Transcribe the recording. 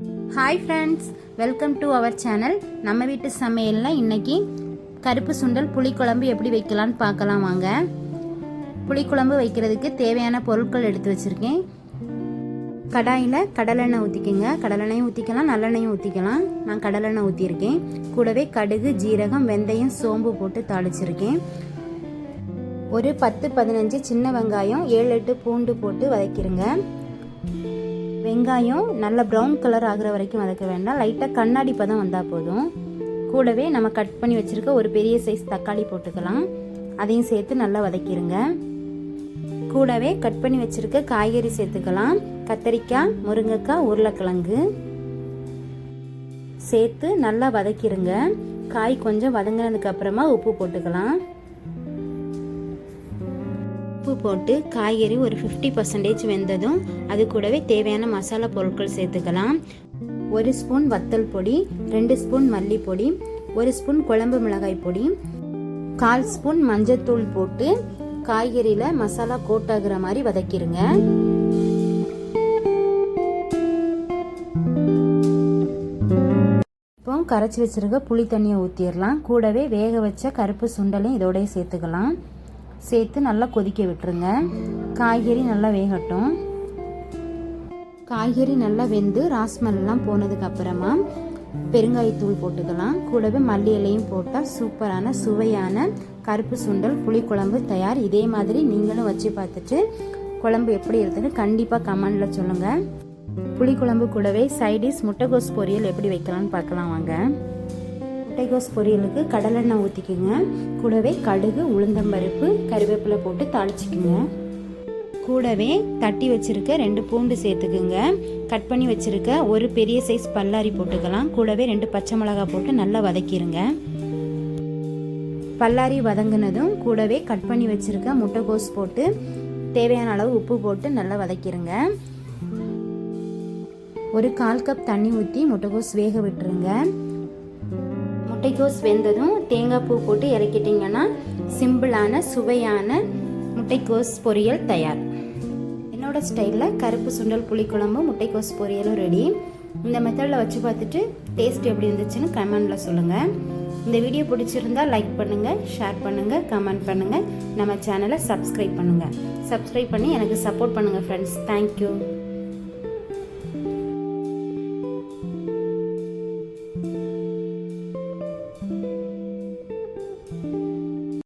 Hi friends welcome to our channel நம்ம வீட்டு சமையலில் இன்றைக்கி கருப்பு சுண்டல் புளிக்குழம்பு எப்படி வைக்கலான்னு பார்க்கலாம் வாங்க. புளிக்குழம்பு வைக்கிறதுக்கு தேவையான பொருட்கள் எடுத்து வச்சுருக்கேன். கடாயில் கடலெண்ணெய் ஊற்றிக்கோங்க கடலெண்ணெயும் ஊற்றிக்கலாம் நல்லெண்ணெயும் ஊற்றிக்கலாம் நான் கடலெண்ணெய் ஊற்றிருக்கேன் கூடவே கடுகு ஜீரகம் வெந்தயம் சோம்பு போட்டு தாளிச்சிருக்கேன். ஒரு பத்து பதினஞ்சு சின்ன வெங்காயம் ஏழு எட்டு பூண்டு போட்டு வதக்கிடுங்க வெங்காயம் நல்ல ப்ரௌன் கலர் ஆகுற வரைக்கும் வதக்க வேண்டாம். லைட்டாக கண்ணாடி பதம் வந்தால் போதும். கூடவே நம்ம கட் பண்ணி வச்சுருக்க ஒரு பெரிய சைஸ் தக்காளி போட்டுக்கலாம். அதையும் சேர்த்து நல்லா வதக்கிடுங்க கூடவே கட் பண்ணி வச்சுருக்க காய்கறி சேர்த்துக்கலாம். கத்தரிக்காய் முருங்கைக்காய் உருளைக்கிழங்கு சேர்த்து நல்லா வதக்கிடுங்க காய் கொஞ்சம் வதங்கினதுக்கு அப்புறமா உப்பு போட்டுக்கலாம். உப்பு போட்டு காய்கறி ஒரு ஃபிஃப்டி பர்சன்டேஜ் வெந்ததும் அது கூடவே தேவையான மசாலா பொருட்கள் சேர்த்துக்கலாம். ஒரு ஸ்பூன் வத்தல் பொடி ரெண்டு ஸ்பூன் மல்லிப்பொடி ஒரு ஸ்பூன் குழம்பு மிளகாய் பொடி கால் ஸ்பூன் மஞ்சத்தூள் போட்டு காய்கறியில் மசாலா கோட் ஆகுற மாதிரி வதக்கிடுங்க இப்போ கரைச்சி வச்சிருக்க புளி தண்ணியை ஊற்றிடலாம் கூடவே வேக வச்ச கருப்பு சுண்டலையும் இதோடய சேர்த்துக்கலாம். சேர்த்து நல்லா கொதிக்க விட்டுருங்க. காய்கறி நல்லா வேகட்டும். காய்கறி நல்லா வெந்து ராஸ்மல்லாம் போனதுக்கு அப்புறமா பெருங்காயத்தூள் போட்டுக்கலாம். கூடவே மல்லி இலையும் போட்டால் சூப்பரான சுவையான கருப்பு சுண்டல் புளிக்குழம்பு தயார். இதே மாதிரி நீங்களும் வச்சு பார்த்துட்டு குழம்பு எப்படி இருக்குன்னு கண்டிப்பாக கமெண்டில் சொல்லுங்கள் புளிக்குழம்பு கூடவே சைடிஷ் முட்டைகோஸ் பொரியல் எப்படி வைக்கலாம்னு பார்க்கலாம் வாங்க. முட்டைகோஸ் பொரியலுக்கு கடலெண்ணெய் ஊற்றிக்குங்க கூடவே கடுகு உளுந்தம்பருப்பு கருவேப்பிலை போட்டு தாளிச்சிக்குங்க. கூடவே தட்டி வச்சிருக்க ரெண்டு பூண்டு சேர்த்துக்குங்க. கட் பண்ணி வச்சிருக்க ஒரு பெரிய சைஸ் பல்லாரி போட்டுக்கலாம். கூடவே ரெண்டு பச்சை மிளகாய் போட்டு நல்லா வதக்கிடுங்க பல்லாரி வதங்கினதும் கூடவே கட் பண்ணி வச்சிருக்க முட்டைகோஸ் போட்டு தேவையான அளவு உப்பு போட்டு நல்லா வதக்கிடுங்க ஒரு கால் கப் தண்ணி ஊற்றி முட்டைகோஸ் வேக விட்டுருங்க. முட்டைக்கோஸ் வெந்ததும் தேங்காய் பூ போட்டு இறக்கிட்டிங்கன்னா சிம்பிளான சுவையான முட்டைக்கோஸ் பொரியல் தயார். என்னோட ஸ்டைலில் கருப்பு சுண்டல் புளிக்குழம்பு முட்டைக்கோஸ் பொரியலும் ரெடி. இந்த மெத்தடில் வச்சு பார்த்துட்டு டேஸ்ட் எப்படி இருந்துச்சுன்னு கமெண்டில் சொல்லுங்கள் இந்த வீடியோ பிடிச்சிருந்தா லைக் பண்ணுங்கள் ஷேர் பண்ணுங்கள் கமெண்ட் பண்ணுங்கள் நம்ம சேனலை சப்ஸ்கிரைப் பண்ணுங்கள் சப்ஸ்கிரைப் பண்ணி எனக்கு சப்போர்ட் பண்ணுங்கள் ஃப்ரெண்ட்ஸ் தேங்க்யூ thank you.